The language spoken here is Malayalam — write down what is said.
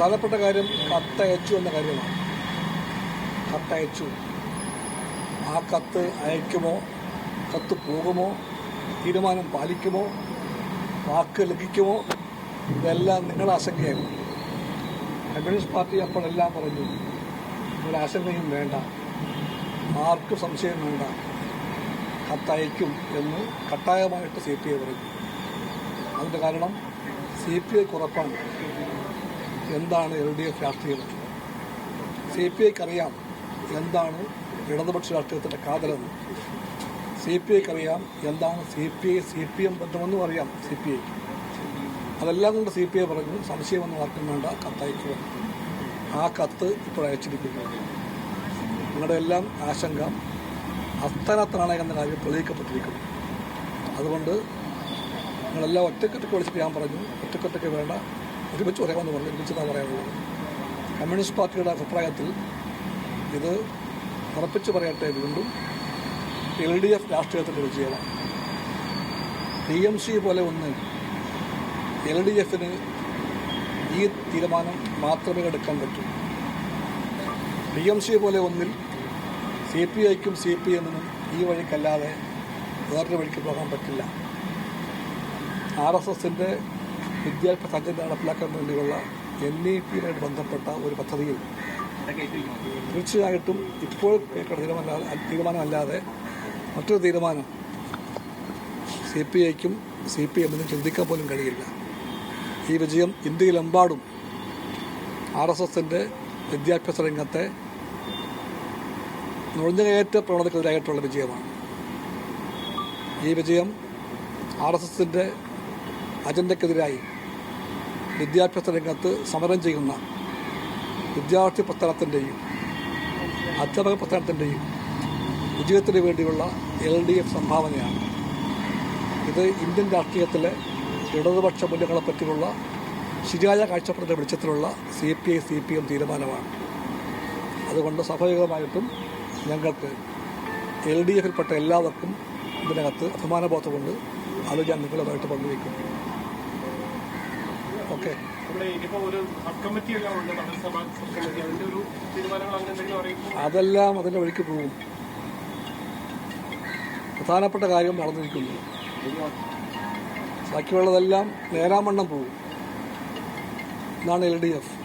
പ്രധാനപ്പെട്ട കാര്യം കത്തയച്ചു എന്ന കാര്യമാണ്. കത്തയച്ചു ആ കത്ത് അയക്കുമോ? കത്ത് പോകുമോ? തീരുമാനം പാലിക്കുമോ? വാക്ക് ലഭിക്കുമോ? ഇതെല്ലാം നിങ്ങളുടെ ആശങ്കയായിരുന്നു കമ്മ്യൂണിസ്റ്റ് പാർട്ടി അപ്പോഴെല്ലാം പറഞ്ഞു ഒരു ആശങ്കയും വേണ്ട. ആർക്കും സംശയം വേണ്ട. കത്തയക്കും എന്ന് കട്ടായമായിട്ട് സി പി ഐ പറഞ്ഞു. അതിന്റെ കാരണം സി പി ഐ ഉറപ്പാണ്. എന്താണ് എൽ ഡി എഫ് രാഷ്ട്രീയം? സി പി ഐക്ക് അറിയാം എന്താണ് ഇടതുപക്ഷ രാഷ്ട്രീയത്തിന്റെ കാതലെന്ന്. സി പി ഐക്ക് അറിയാം എന്താണ് C P I C P M ബന്ധമെന്നും അറിയാം സി പി ഐക്ക് അതെല്ലാം കൊണ്ട് സി പി ഐ പറഞ്ഞു സംശയമൊന്നും ആർക്കും വേണ്ട. കത്തയക്കുക ആ കത്ത് ഇപ്പോൾ അയച്ചിരിക്കുന്നു. നിങ്ങളുടെ എല്ലാം ആശങ്ക അസ്ഥാനത്താണ് എന്ന കാര്യം തെളിയിക്കപ്പെട്ടിരിക്കുന്നു. അതുകൊണ്ട് നിങ്ങളെല്ലാം ഒറ്റക്കെട്ടൊക്കെ വിളിച്ചിട്ട് ഞാൻ പറഞ്ഞു. ഒറ്റക്കെട്ടൊക്കെ വേണ്ട. ഒരുമിച്ച് പറയാമെന്ന് പറഞ്ഞു ഒരുമിച്ച് ഒരുമിച്ചതാണ് പറയാനുള്ളത് കമ്മ്യൂണിസ്റ്റ് പാർട്ടിയുടെ അഭിപ്രായത്തിൽ ഇത് ഉറപ്പിച്ച് പറയട്ടെ വീണ്ടും. എൽ ഡി എഫ് രാഷ്ട്രീയത്തിന്റെ വിജയമാണ്. ടി എം സി പോലെ ഒന്ന് എൽ ഡി എഫിന് ഈ തീരുമാനം മാത്രമേ എടുക്കാൻ പറ്റൂ. ടി എം സി പോലെ ഒന്നിൽ സി പി ഐക്കും സി പി എമ്മിനും ഈ വഴിക്കല്ലാതെ വേറൊരു വഴിക്ക് പോകാൻ പറ്റില്ല. ആർ എസ് എസിന്റെ വിദ്യാഭ്യാസ അജണ്ട നടപ്പിലാക്കാൻ വേണ്ടിയുള്ള എൻ ഇ പിയുമായിട്ട് ബന്ധപ്പെട്ട ഒരു പദ്ധതിയിൽ തീർച്ചയായിട്ടും ഇപ്പോൾ തീരുമാനമല്ലാതെ തീരുമാനം തീരുമാനമല്ലാതെ മറ്റൊരു തീരുമാനം സി പി ഐക്കും സി പി എമ്മിനും ചിന്തിക്കാൻ പോലും കഴിയില്ല. ഈ വിജയം ഇന്ത്യയിലെമ്പാടും ആർ എസ് എസിന്റെ വിദ്യാഭ്യാസ രംഗത്തെ നുഴഞ്ഞുകയറ്റ പ്രവണതക്കെതിരായിട്ടുള്ള വിജയമാണ്. ഈ വിജയം ആർ എസ് എസിന്റെ അജണ്ടയ്ക്കെതിരായി വിദ്യാഭ്യാസ രംഗത്ത് സമരം ചെയ്യുന്ന വിദ്യാർത്ഥി പ്രസ്ഥാനത്തിന്റെയും അധ്യാപക പ്രസ്ഥാനത്തിന്റെയും വിജയത്തിന് വേണ്ടിയുള്ള എൽ ഡി എഫ് സംഭാവനയാണ്. ഇത് ഇന്ത്യൻ രാഷ്ട്രീയത്തിലെ ഇടതുപക്ഷ മൂല്യങ്ങളെ പറ്റിയുള്ള ശരിയായ കാഴ്ചപ്പാടിന്റെ വെളിച്ചത്തിലുള്ള C P I C P M തീരുമാനമാണ്. അതുകൊണ്ട് സ്വാഭാവികമായിട്ടും ഞങ്ങൾക്ക് എൽ ഡി എഫിൽപ്പെട്ട എല്ലാവർക്കും ഇതിനകത്ത് അഭിമാനബോധമുണ്ട്. അത് ഞാൻ നിങ്ങളുമായിട്ട് പങ്കുവയ്ക്കും. അറിയിക്കും അതെല്ലാം അതിന്റെ വഴിക്ക് പോകും. പ്രധാനപ്പെട്ട കാര്യം നടന്നിരിക്കുന്നു. ബാക്കിയുള്ളതെല്ലാം നേരാമണ്ണം പോകും. എന്നാണ് എൽ ഡി എഫ്